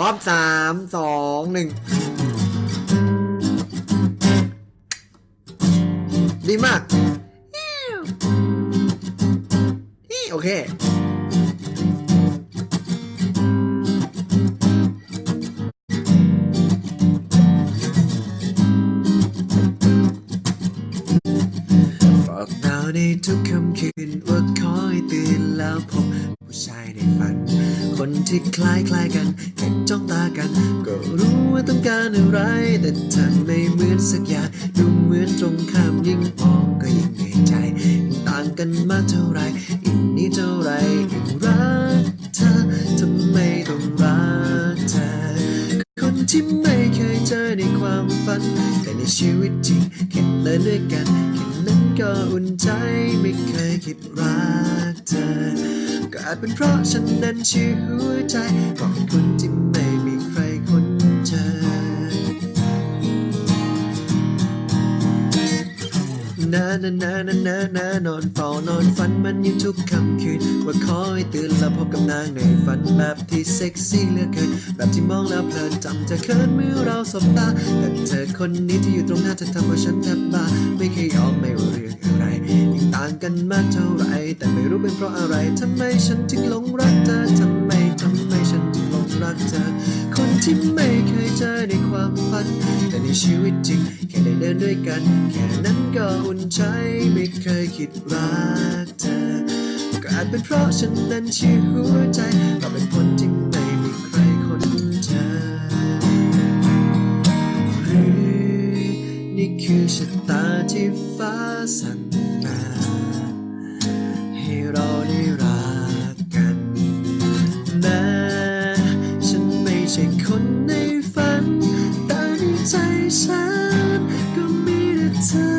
พร้อมสามสองหนึ่งดีมากอี้โอเคบอกเราในทุกคำคืนว่าคอยตื่นแล้วพบ ผู้ชายในฝัน คนที่คล้ายคล้ายๆกันแค่จ้องตากัน ก็รู้ว่าต้องการอะไร แต่ทางไม่เหมือนสักอย่างดูเหมือนตรงข้ามยิ่งมองก็ยิ่งเหนื่อยใจ ต่างกันมากเท่าไรยิ่งนี้เท่าไรยิ่งรักเธอทำไมต้องรักเธอคนที่ไม่เคยเจอในความฝัน ชีวิตจริงแค่เดินด้วยกันแค่นั้นก็อุ่นใจไม่เคยคิดรักเธอ ก็อาจเป็นเพราะฉันนั้นชื่อหัวใจบอกให้คนที่ นานานานานานานอนเฝ้านอนฝันมันอยู่ทุกค่ำคืนว่าคอยตื่นแล้วพบกับนางในฝันแบบที่เซ็กซี่เหลือเกินแบบที่มองแล้วเพลินจำเธอเขินเมื่อเราสบตา แต่เธอคนนี้ที่อยู่ตรงหน้าเธอทำเอาฉันแทบบ้าไม่เคยยอมไม่ว่าเรื่องอะไรยิ่งต่างกันมากเท่าไรแต่ไม่รู้เป็นเพราะอะไรทำไมฉันถึงหลงรักเธอทำไมทำไมฉันถึงหลงรักเธอคนที่ไม่เคยเจอในความฝัน แต่ในชีวิตจริงแค่ได้เดินด้วยกันแค่นั้น ก็อุ่นใจไม่เคยคิดรักเธอก็อาจเป็นเพราะฉันนั้นชื่อหัวใจเราเป็นคนที่ไม่มีใครคนเธอหรือนี่คือชะตาที่ฟ้าสั่งมาให้เราได้รักกันแม้ฉันไม่ใช่คนในฝันแต่ในใจฉันก็มีแต่เธอ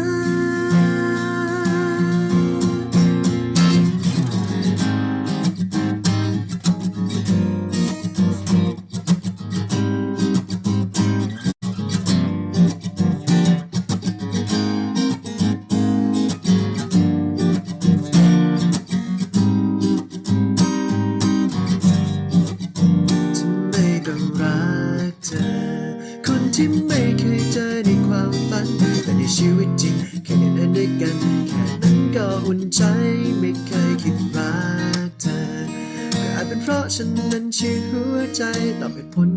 ที่ไม่เคยเจอในความฝัน แต่ในชีวิตจริงแค่ได้เห็นด้วยกัน แค่นั้นก็อุ่นใจไม่เคยคิดรักเธอก็อาจเป็นเพราะฉันนั้นชื่อหัวใจตอบเหตุผล